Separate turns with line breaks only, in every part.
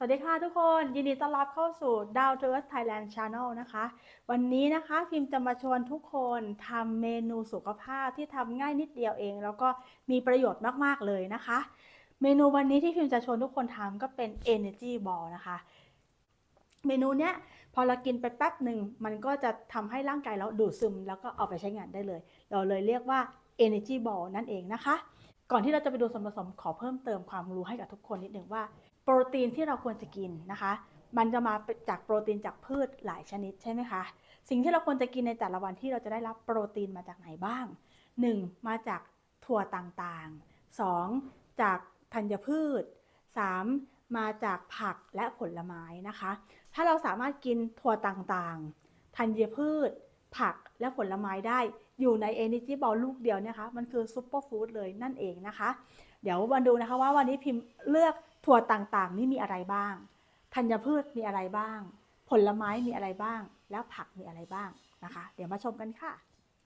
สวัสดีค่ะทุกคนยินดีต้อนรับเข้าสู่ Down to Earth Thailand Channel นะคะ วันนี้นะคะพิมพ์จะมาชวนทุกคนทำเมนูสุขภาพที่ทำง่ายนิดเดียวเอง แล้วก็มีประโยชน์มาก ๆ เลยนะคะ เมนูวันนี้ที่พิมพ์จะชวนทุกคนทำก็เป็น Energy Ball นะคะ เมนูเนี้ยพอเรากินไปแป๊บหนึ่งมันก็จะทำให้ร่างกายเราดูดซึม แล้วก็เอาไปใช้งานได้เลย เราเลยเรียกว่า Energy Ball นั่นเองนะคะ ก่อนที่เราจะไปดูส่วนผสมขอเพิ่มเติมความรู้ให้กับทุกคนนิดหนึ่งว่า โปรตีนที่เราควรจะกินนะคะ มันจะมาจากโปรตีนจากพืชหลายชนิดใช่ไหมคะ สิ่งที่เราควรจะกินในแต่ละวันที่เราจะได้รับโปรตีนมาจากไหนบ้าง 1. มาจากถั่วต่างๆ 2. จากธัญพืช 3. มาจากผักและผลไม้นะคะ ถ้าเราสามารถกินถั่วต่างๆ ธัญพืช ผักและผลไม้ได้ อยู่ใน Energy Ball ลูกเดียวเนี่ยคะ มันคือซุปเปอร์ฟู้ดเลยนั่นเองนะคะ เดี๋ยวมาดูนะคะว่าวันนี้พิมพ์เลือกถั่วต่างๆ นี่มีอะไรบ้าง ธัญพืชมีอะไรบ้าง ผลไม้มีอะไรบ้าง แล้วผักมีอะไรบ้างนะคะ เดี๋ยวมาชมกันค่ะ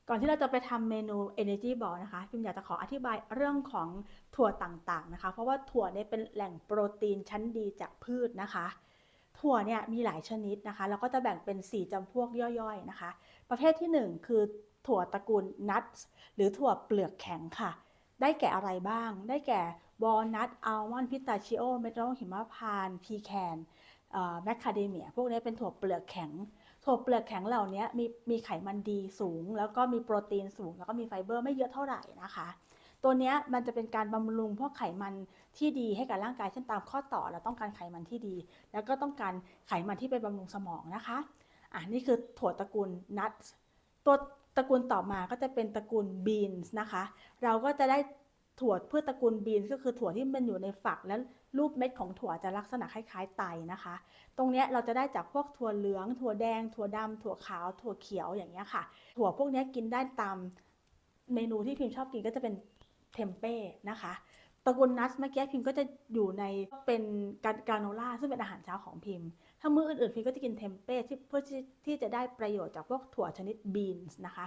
ก่อนที่เราจะไปทำเมนู Energy Ball นะคะ พิมอยากจะขออธิบายเรื่องของถั่วต่างๆนะคะ เพราะว่าถั่วเนี่ยเป็นแหล่งโปรตีนชั้นดีจากพืชนะคะถั่วเนี่ยมีหลายชนิดนะคะ แล้วก็จะแบ่งเป็น 4จำพวกย่อยๆนะคะ ประเภทที่ 1 คือ ถั่วตระกูลนัทหรือถั่วเปลือกแข็งค่ะ ได้แก่อะไรบ้าง ได้แก่วอลนัทอัลมอนด์พิตาชิโอเมดลหิมพานต์พีแคนแมคคาเดเมียพวกนี้เป็นถั่วเปลือกแข็ง ถั่วเปลือกแข็งเหล่านี้มีมีไขมันดีสูง แล้วก็มีโปรตีนสูง แล้วก็มีไฟเบอร์ไม่เยอะเท่าไหร่นะคะ ตัวนี้มันจะเป็นการบำรุงพวกไขมันที่ดีให้กับร่างกายเช่นตามข้อต่อเราต้องการไขมันที่ดี แล้วก็ต้องการไขมันที่ไปบำรุงสมองนะคะอะนี่คือถั่วตระกูลนัทตัว ตระกูลต่อมาก็จะเป็นตระกูลบีนส์นะคะ เราก็จะได้ถั่วพืชตระกูลบีนส์ก็คือถั่วที่มันอยู่ในฝักแล้วรูปเม็ดของถั่วจะลักษณะคล้ายๆไตนะคะ ตรงนี้เราจะได้จากพวกถั่วเหลือง ถั่วแดง ถั่วดำถั่วขาว ถั่วเขียวอย่างเงี้ยค่ะ ถั่วพวกนี้กินได้ตามเมนูที่พิมชอบกินก็จะเป็นเทมเป้นะคะ ตระกูลนัทเมื่อกี้พิมก็จะอยู่ในเป็นการาโนล่าซึ่งเป็นอาหารเช้าของพิมถ้ามื้ออื่นๆพิมก็จะกินเทมเป้ที่เพื่อที่ที่จะได้ประโยชน์จากพวกถั่วชนิดบีนส์นะคะ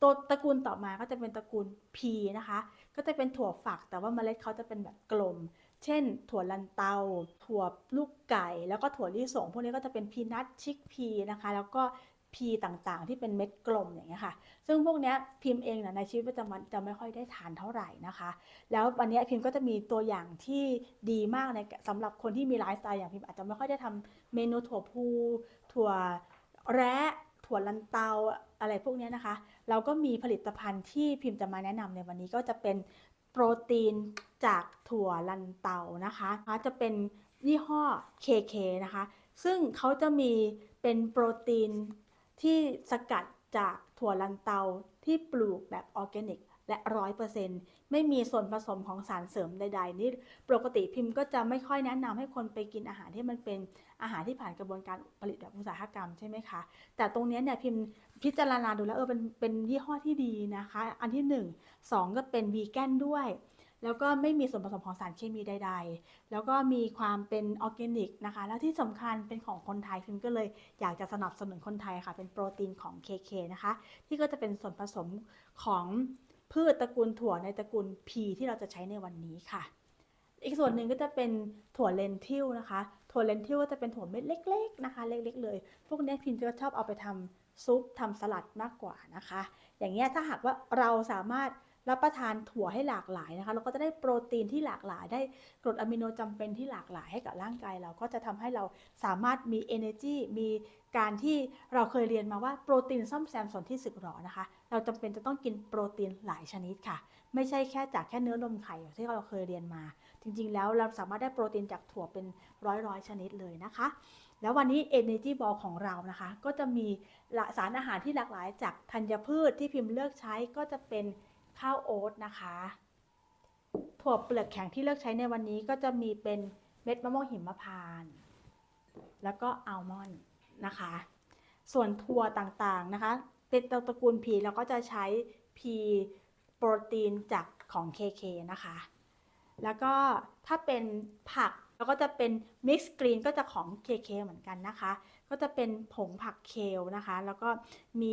ตัวตระกูลต่อมาก็จะเป็นตระกูล P นะคะ ก็จะเป็นถั่วฝักแต่ว่าเมล็ดเขาจะเป็นแบบกลม เช่น ถั่วลันเตา ถั่วลูกไก่ แล้วก็ถั่วลิสงพวกนี้ก็จะเป็นพีนัทชิกพีนะคะ แล้วก็ พีต่างๆ ที่เป็นเม็ดกลมอย่างเงี้ยค่ะ ซึ่งพวกเนี้ยพิมพ์เองนะในชีวิตประจำวันจะไม่ค่อยได้ทานเท่าไหร่นะคะ แล้ววันนี้พิมพ์ก็จะมีตัวอย่างที่ดีมากในสำหรับคนที่มีไลฟ์สไตล์อย่างพิมพ์อาจจะไม่ค่อยได้ทำเมนูถั่วพูถั่วแระถั่วลันเตาอะไรพวกเนี้ยนะคะ เราก็มีผลิตภัณฑ์ที่พิมพ์จะมาแนะนำในวันนี้ก็จะเป็นโปรตีนจากถั่วลันเตานะคะจะเป็นยี่ห้อ KK นะคะ ซึ่งเขาจะมีเป็นโปรตีน ที่สกัดจากถั่วลันเตาที่ปลูกแบบออร์แกนิกและร้อยเปอร์เซ็นต์ไม่มีส่วนผสมของสารเสริมใด ๆ นี่ปกติพิมพ์ก็จะไม่ค่อยแนะนำให้คนไปกินอาหารที่มันเป็นอาหารที่ผ่านกระบวนการผลิตแบบอุตสาหกรรมใช่ไหมคะ แต่ตรงนี้เนี่ยพิมพ์พิจารณาดูแล้วเออเป็นเป็นยี่ห้อที่ดีนะคะ อันที่ 1 2 ก็เป็นวีแกนด้วย แล้วก็ไม่มีส่วนผสมของสารเคมีใด ๆ แล้วก็มีความเป็นออร์แกนิกนะคะ แล้วที่สำคัญเป็นของคนไทยพิมก็เลยอยากจะสนับสนุนคนไทยค่ะ เป็นโปรตีนของ KK นะคะ ที่ก็จะเป็นส่วนผสมของพืชตระกูลถั่วในตระกูล P ที่เราจะใช้ในวันนี้ค่ะ อีกส่วนหนึ่งก็จะเป็นถั่วเลนทิลนะคะ ถั่วเลนทิลก็จะเป็นถั่วเม็ดเล็ก ๆ นะคะ เล็ก ๆ เลย พวกนี้พิมจะชอบเอาไปทำซุปทำสลัดมากกว่านะคะ อย่างเงี้ยถ้าหากว่าเราสามารถ รับประทานถั่วให้หลากหลายนะคะ เราก็จะได้โปรตีนที่หลากหลาย ได้กรดอะมิโนจำเป็นที่หลากหลายให้กับร่างกายเราก็จะทำให้เราสามารถมี energy มีการที่เราเคยเรียนมาว่าโปรตีนซ่อมแซมส่วนที่สึกหรอนะคะ เราจำเป็นจะต้องกินโปรตีนหลายชนิดค่ะ ไม่ใช่แค่จากแค่เนื้อนมไข่ที่เราเคยเรียนมา จริง ๆ แล้วเราสามารถได้โปรตีนจากถั่วเป็นร้อยๆชนิดเลยนะคะ แล้ววันนี้ Energy Ball ของเรานะคะ ก็จะมีสารอาหารที่หลากหลายจากธัญพืชที่พิมพ์เลือกใช้ก็จะเป็น ข้าวโอ๊ตนะคะ ถั่วเปลือกแข็งที่เลือกใช้ในวันนี้ก็จะมีเป็นเม็ดมะม่วงหิมพานต์แล้วก็อัลมอนด์นะคะ ส่วนถั่วต่างๆนะคะเป็นตระกูลพีเราก็จะใช้พีโปรตีนจากของ KK นะคะ แล้วก็ถ้าเป็นผัก เราก็จะเป็นมิกซ์กรีนก็จะของ KK เหมือนกันนะคะ ก็จะเป็นผงผักเคลนะคะ แล้วก็มี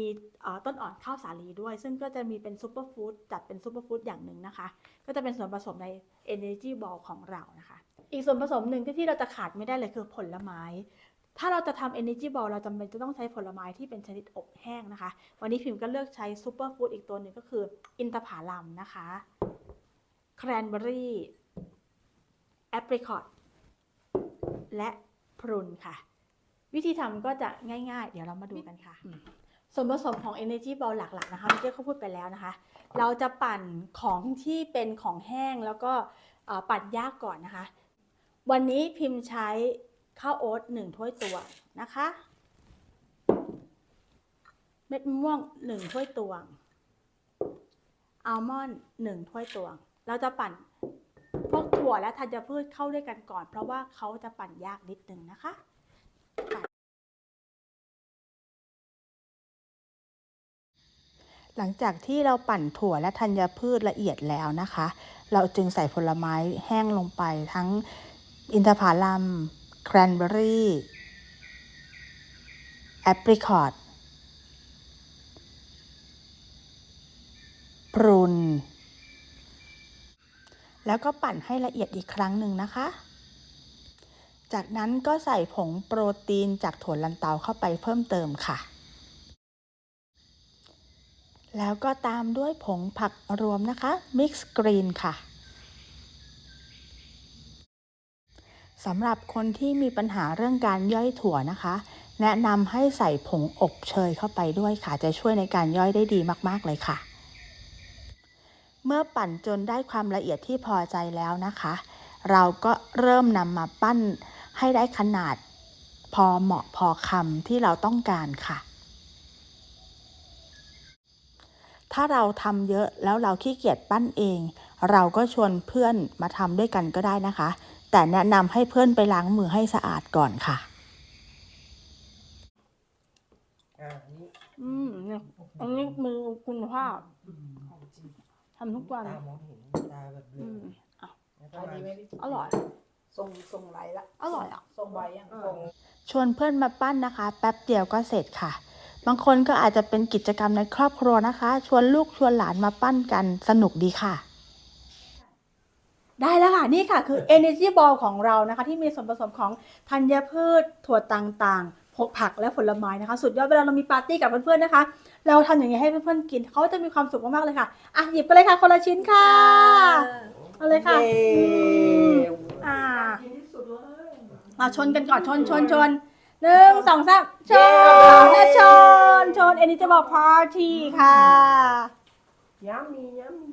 ต้นอ่อนข้าวสาลีด้วย ซึ่งก็จะมีเป็นซูเปอร์ฟู้ดจัดเป็นซูเปอร์ฟู้ดอย่างหนึ่งนะคะ ก็จะเป็นส่วนผสมใน Energy Ball ของเรานะคะ อีกส่วนผสมหนึ่งที่ที่เราจะขาดไม่ได้เลยคือผลไม้ถ้าเราจะทำ energy ball เราจำเป็นจะต้องใช้ผลไม้ที่เป็นชนิดอบแห้งนะคะ วันนี้พิมพ์ก็เลือกใช้ซูเปอร์ฟู้ดอีกตัวหนึ่งก็คือ อินทผลัมนะคะ แครนเบอรี่แอปริคอต และพรุนค่ะ วิธีทำก็จะง่ายๆ เดี๋ยวเรามาดูกันค่ะ ส่วนผสมของ Energy Ball หลักๆนะคะเมื่อกี้เขาพูดไปแล้วนะคะ เราจะปั่นของที่เป็นของแห้งแล้วก็เอ่อปั่นยากก่อนนะคะ วันนี้พิมพ์ใช้ข้าวโอ๊ตหนึ่งถ้วยตวงนะคะ เม็ดมะม่วงหนึ่งถ้วยตวงอัลมอนด์หนึ่งถ้วยตวง เราจะปั่น พวกถั่วและธัญพืชเข้าด้วยกันก่อน เพราะว่าเขาจะปั่นยากนิดนึงนะคะหลังจากที่เราปั่นถั่วและธัญพืชละเอียดแล้วนะคะ เราจึงใส่ผลไม้แห้งลงไปทั้งอินทผลัม แครนเบอรี่ แอปริคอตพรุน แล้วก็ปั่นให้ละเอียดอีกครั้งหนึ่งนะคะ จากนั้นก็ใส่ผงโปรตีนจากถั่วลันเตาเข้าไปเพิ่มเติมค่ะ แล้วก็ตามด้วยผงผักรวมนะคะ Mix Green ค่ะสำหรับคนที่มีปัญหาเรื่องการย่อยถั่วนะคะ แนะนำให้ใส่ผงอบเชยเข้าไปด้วยค่ะ จะช่วยในการย่อยได้ดีมาก ๆ เลยค่ะ เมื่อปั่นจนได้ความละเอียดที่พอใจแล้วนะคะ เราก็เริ่มนำมาปั้นให้ได้ขนาดพอเหมาะพอคำที่เราต้องการค่ะ ถ้าเราทำเยอะแล้วเราขี้เกียจปั้นเอง เราก็ชวนเพื่อนมาทำด้วยกันก็ได้นะคะ แต่แนะนำให้เพื่อนไปล้างมือให้สะอาดก่อนค่ะ
อันนี้
มเนี่ยอันนี้มือคุณภาพ ทำทุกวัน
ตามองเห็นตาแบบเบล
อื
อ
มอะ
แล้ว
ขายดีไหมพี่
อร่อย
ทรงทรงไรละ
อร่อยอะ
ทรงใบยัง
ทรง
ชวนเพื่อนมาปั้นนะคะ แป๊บเดียวก็เสร็จค่ะ บางคนก็อาจจะเป็นกิจกรรมในครอบครัวนะคะ ชวนลูกชวนหลานมาปั้นกันสนุกดีค่ะ ได้แล้วค่ะ นี่ค่ะคือ Energy Ball ของเรานะคะ ที่มีส่วนผสมของธัญพืชถั่วต่างๆ พวกผักและผลไม้นะคะ สุดยอดเวลาเรามีปาร์ตี้กับเพื่อนๆนะคะ เราทำอย่างนี้ให้เพื่อนๆกินเขาจะมีความสุขมากๆเลยค่ะอะหยิบไปเลยค่ะคนละชิ้นค่ะเอาเลยค่ะ
เย้
อ่า
กินที่สุดเลย
มาชนกันก่อนชนชนชนหนึ่งสองสามชนและชนชนเอ็นนิจบอกพาร์ตี้ค่ะ
ย้ำมีย้ำมี